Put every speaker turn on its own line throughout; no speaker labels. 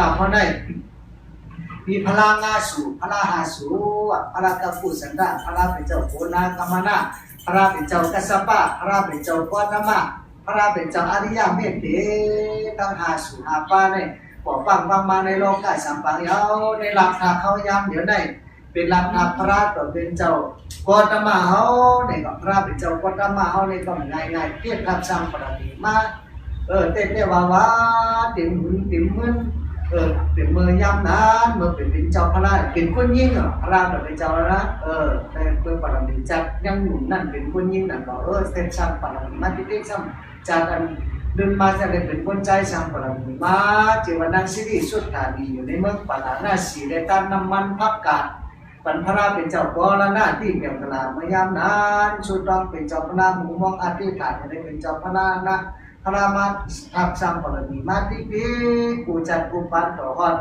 ลับมาได้ มีพลังงาสูพลังหาสูพลังกฟูสันดาพลังเป็นเจ้าโคนากรรมนาพลังเป็นเจ้ากัสสปะพลังเป็นเจ้าปอนามะพลังเป็นเจ้าอริยเมตเตตั้งหาสูหาป้าเนี่ยบอกฟังฟังมาในโลกได้สัมปังเยาในหลักนาเขายามเดี๋ยวได้เป็นหลักนาพระต่อเป็นเจ้ากอตมาเฮาเนี่ยก็พระเป็นเจ้ากอตมาเฮาเนี่ยก็ง่ายง่ายเพียงรับสร้างปรมีมาเออเต้นได้ว่าว่าติ่มหึงติ่มมึน เออเป็นเมือยามนานเมื่อเป็นเป็นเจ้าพระราชเป็นคนยิ่งอะพระราชเป็นเจ้าละเออแต่เพื่อปรมีจัดยังหนุนนั่นเป็นคนยิ่งนั่นก็เออเส้นช่างปรมีมาที่เด็กช่างจัดอันเดินมาจะได้เป็นคนใจช่างปรมีมาเจวนังสิริสุดธานีอยู่ในเมืองปานานาสีได้ตั้งน้ำมันพักกาดปันพระราเป็นเจ้าก็ละหน้าที่เกี่ยวกับลาเมื่อยามนานสุดต้องเป็นเจ้าพระนาหมู่มองอธิษฐานจะได้เป็นเจ้าพระนานะ พระมาทับสร้างบารมีมาที่พี่กูจัดกูปันต่อฮอด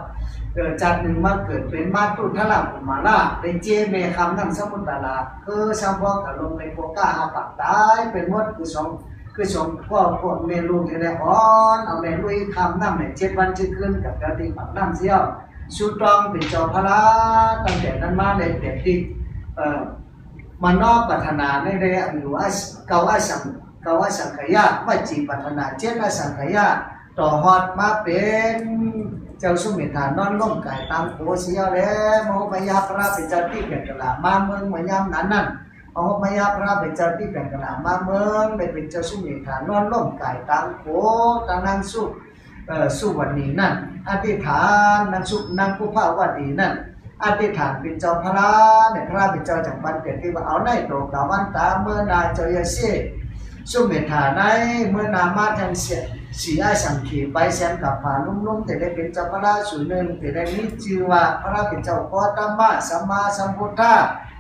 เกิดจัดหนึ่งมาเกิดเป็นมาตุทลากุมาลาเป็นเจเมคำนั่งสมุทรลาคือชาวพ่อกะลงในโปก้าหาปักตายเป็นมดคือสองคือสองพ่อพ่อเมลูกที่ได้ฮอนเอาแม่ลุยคำนั่งในเจ็ดวันเจ็ดคืนกับกระติปักน้ำเสียวสุดตองเป็นเจ้าพระตั้งแต่นั้นมาเลยเด็กที่เอ่อมานอกปัฒนาในเรื่องอยู่อาเกาอาสัง กวสังขยาวัจีปัฒนาเจตสังขยาต่อฮอดมาเป็นเจ้าสุเมธานอนล่มกายตามโคเสียแล้วมโหมยาพระเป็นเจ้าที่เป็นกลามาเมืองมายามนั้นนั่นมโหมยาพระเป็นเจ้าที่เป็นกลามาเมืองได้เป็นเจ้าสุเมธานอนล่มกายตามโคตางนั้นสุเอ่อสุวันนี้นั่นอธิษฐานนางสุนางผู้ภาวดีนั่นอธิษฐานเป็นเจ้าพระเนี่ยพระเป็นเจ้าจากบันเกิดที่ว่าเอาในโตกาวันตาเมื่อนาเจ้าเยเซ สสุเมธาในเมื่อนามาทางเสียสีอาสังเขปไปแสนกับผาลุ่มๆแต่ได้เป็นเจ้าพระราชสุนงแต่ได้มีชื่อว่าพระราเป็นเจ้าโคตมะสัมมาสัมพุทธะ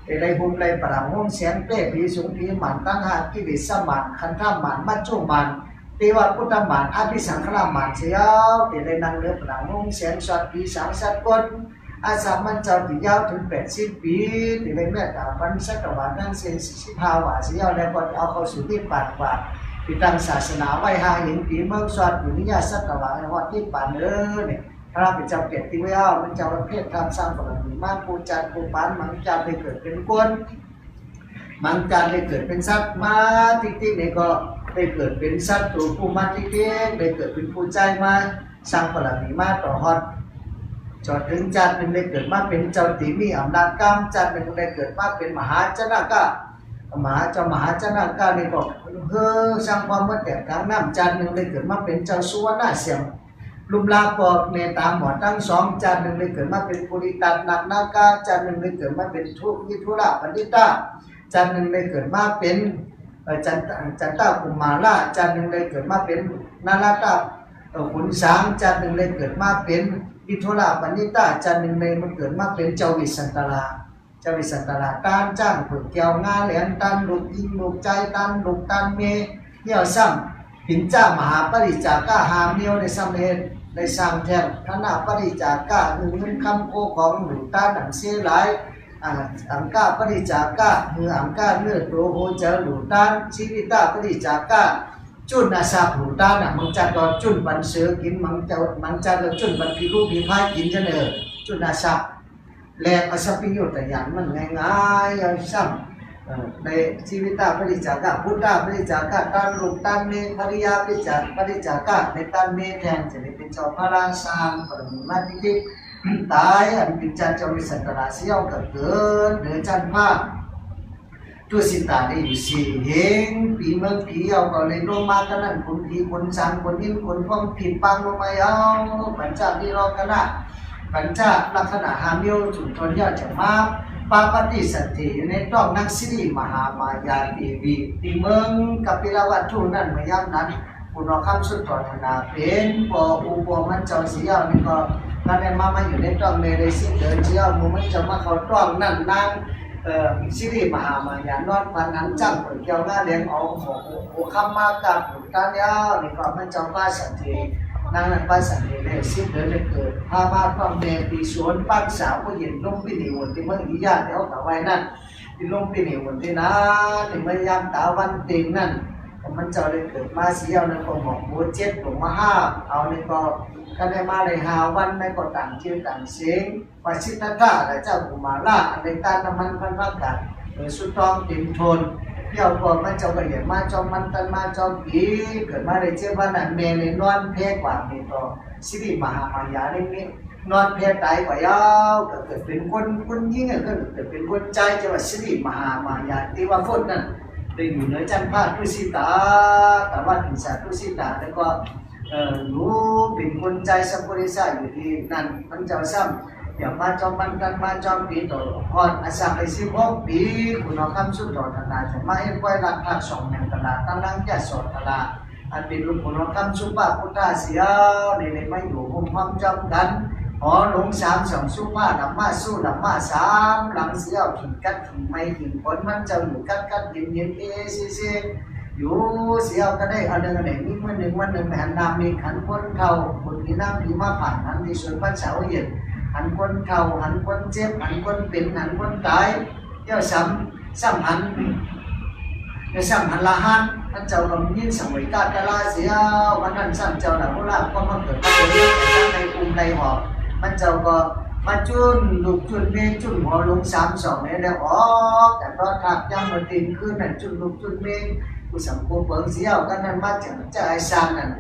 แต่ได้บุญได้ปรางงเสียงเป้ผีสูงผีหมันตั้งหากิเลสมันคันธามันมัจจุมันเทวพุทธมันอภิสังขารมันเสียวแต่ได้นั่งเรือปรางงเสียงสัตว์ผีสังสัตว์กน อาสามันเจ้าที่ยาวถึงแปดสิบปีที่ได้แม่ตาพันสักวานั่งเสียงสิบห้าวาสียาวแล้วก็เอาเข้าสู่ที่ปากว่าที่ตั้งศาสนาไว้หาเห็นปีเมืองสวัสดิ์อยู่นิยาสัตวะฮอดที่ป่านเออเนี่ยพระเป็นเจ้าเกียรติไว้เอามันเจ้าประเภททำสร้างบารมีมากปูจันปูปานมังจันได้เกิดเป็นคนมังจันได้เกิดเป็นสัตว์มาติ๊กติ๊กเนี่ยก็ได้เกิดเป็นสัตว์ตัวผู้มาติ๊กติ๊กได้เกิดเป็นผู้ใจมาสร้างบารมีมาต่อฮอด จอดถึงจันทร์หนึ่งได้เกิดมาเป็นเจ้าตีมีอำนาจกรรมจันทร์หนึ่งได้เกิดมาเป็นมหาชนะกะมหาเจ้ามหาชนะกะนี่ก็เฮ้อสร้างความเมื่อแต่กลางน้ำจันทร์หนึ่งได้เกิดมาเป็นเจ้าสุวรรณเสียงลุมลาปอกเนตามหมอทั้งสองจันทร์หนึ่งได้เกิดมาเป็นปุริตันนักนากาจันทร์หนึ่งได้เกิดมาเป็นทุวิทุระปณิตาจันทร์หนึ่งได้เกิดมาเป็นจันจันตากุมาราจันทร์หนึ่งได้เกิดมาเป็นนาราตาขุนช้างจันทร์หนึ่งเลยเกิดมาเป็น อิทุราปณิตาจันหนึ่งเลยมันเกิดมาเป็นเจ้าวิสันตราเจ้าวิสันตราต้านจ้างผึกเกี่ยวงาเหรียญตันลูกยิงลูกใจตันลูกตันเมเที่ยวซ้ำหินจ้ามหาปริจาก้าหามเมียวในสำเร็จในสร้างแทนธนาปริจาก้าหนึ่งเงินคำโคของหนึ่งตาหนังเสียหลายอ่าอังกาปริจาก้าเมื่ออังกาเนื้อโตโหเจอหลูตานชีวิตาปริจาก้า จุนอาซาผูต้านะมังจัดก็จุนบันเสือกินมังจะมังจัดก็จุนบันพิรูพิพายกินเจเนอจุนอาซาแลกอาซาพิโยแต่อย่างมันง่ายง่ายๆอย่างซ้ำในชีวิตาปริจากะพุทธาปริจากะตันลูกตันเมภริยาปริจากปริจากะในตันเมแทนจะได้เป็นเจ้าพระราชาปรมิมาทิติตายอันเป็นจันเจ้าวิสันตราเสี่ยวก็เกิดเดือจันทร์ภาค ตัวสิตาได้อยู่สี่เฮงปีเมืองผีเอาก็เลยลงมากันนั่นคนผีคนสางคนยิ้มคนฟ้องผิดปังลงมาเอาปัญจาที่รอกันละปัญจาลักษณะหามิโอจุดทนยอดจะมาปาปฏิสัตถิอยู่ในต้องนักสิริมหามายาตีวีตีเมืองกัปปิลวัตถุนั่นเมื่อยามนั้นคุณรอคำสุดต่อธนาเป็นปออุปมันเจ้าเสียนี่ก็นั่นเองมามาอยู่ในต้องในเรซิเดินเชี่ยวมูมันจะมาเขาต้องนั่นนั่ง สิริมหามายานอนพันนั้นจังผลเกี่ยวหน้าเลี้ยงเอาหัวหัวคำมากับผลการยาวนี่ก็มันจำป้าสันตินางนั้นป้าสันติเลยสิบเดือนเกิดพาพาความเมตีสวนปักสาวผู้หญิงลงปีนิวันที่เมืองอีญาเดี๋ยวตะไว้นั่นที่ลงปีนิวันที่นั้นที่เมื่อยามตาวันเต็งนั่น มันจะเลยเกิดมาเสียวนั่นก็หมอกบัวเจ็ดหลงมาห้าเอาในก็ก็ได้มาเลยหาวันไม่ก็ต่างชื่อต่างเสียงวาชิตตาและเจ้ากุมาราอันในตาน้ำมันพันพักกันเออสุดทองติมทนเที่ยวก่อนมาเจ้าก็เหยียบมาจอมมันตันมาจอมผีเกิดมาเลยเจ้าว่านั่นเมเลยนอนเพกว่ามีต่อสิริมหามายาเรื่องนี้นอนเพตายกว่ายาวก็เกิดเป็นคนคนยิ่งก็เกิดเป็นคนใจจะว่าสิริมหามายาที่ว่าฝนนั่น ได้อยู่เหนือจันทร์ภาคทุสิตาแต่ว่าถึงสาทุสิตาแล้วก็รู้เป็นคนใจสัมปริสาอยู่ที่นั่นมันจ้าซ้ำอย่ามาจอมมันกันมาจอมปีต่อพอดอาสาไปสิบหกปีคุณเอาคำสุดต่อธนาจะมาเห็นไว้รักภาคสองแห่งตลาดตั้งนั่งจะสอนตลาดอันเป็นลูกคุณเอาคำสุภาพพุทธาเสียในในไม่อยู่หุ่มความจำกัน หอหลงสามสองสู้มาดำมาสู้ดำมาสามหลังเสียวขิงกัดขิงไม่ขิงผลมันจ้าอยู่กัดกัดเย็นเย็นเอซีซีอยู่เสียวก็ได้เอาเดินไหนนี่มันหนึ่งวันหนึ่งแผ่นนามีขันคนเท่าคนที่นั่งที่มาผ่านหันที่ส่วนพระเสาเย็นหันคนเท่าหันคนเจ็บหันคนเป็นหันคนตายเจ้าซ้ำซ้ำหันเจ้าซ้ำหันละหันท่านเจ้าก็ยินสมัยกาตลาเสียววันนั้นซ้ำเจ้าหลังโลาก็มาเกิดมาเกิดในกรุงในหอบ มันเจ้าก็มาจุนลูกจุนเมจุนหัวลงสามสองเนี่ยได้ออกแต่ตอนถักยังมาตีนขึ้นนั่นจุนลูกจุนเมกูสังคมเปิงเสียวกันนั่นมาจากจะไอ้ซานนั่น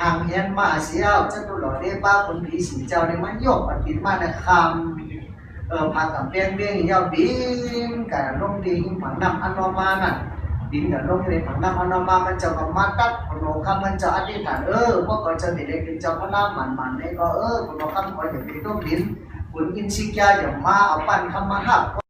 ห่างเฮียนมาเสียวจะตุหล่อเด้ป้าคนผีสีเจ้าเนี่ยมันโยกปฏิมาในคำเออพากับเปียงเปียงยาวบินกับลงดินผังน้ำอันนอมานั่น ดินกับลงในผังน้ำอนามามันจะกับมาตัดพนคามันจะอธิษฐานเออพวกก็เจ้าติดเด็กเจ้าพระนามมันหมันเนี่ยก็เออพนคำขออย่าไปต้มดินคุณอินชิกยาอย่ามาเอาปั้นคำมาหัก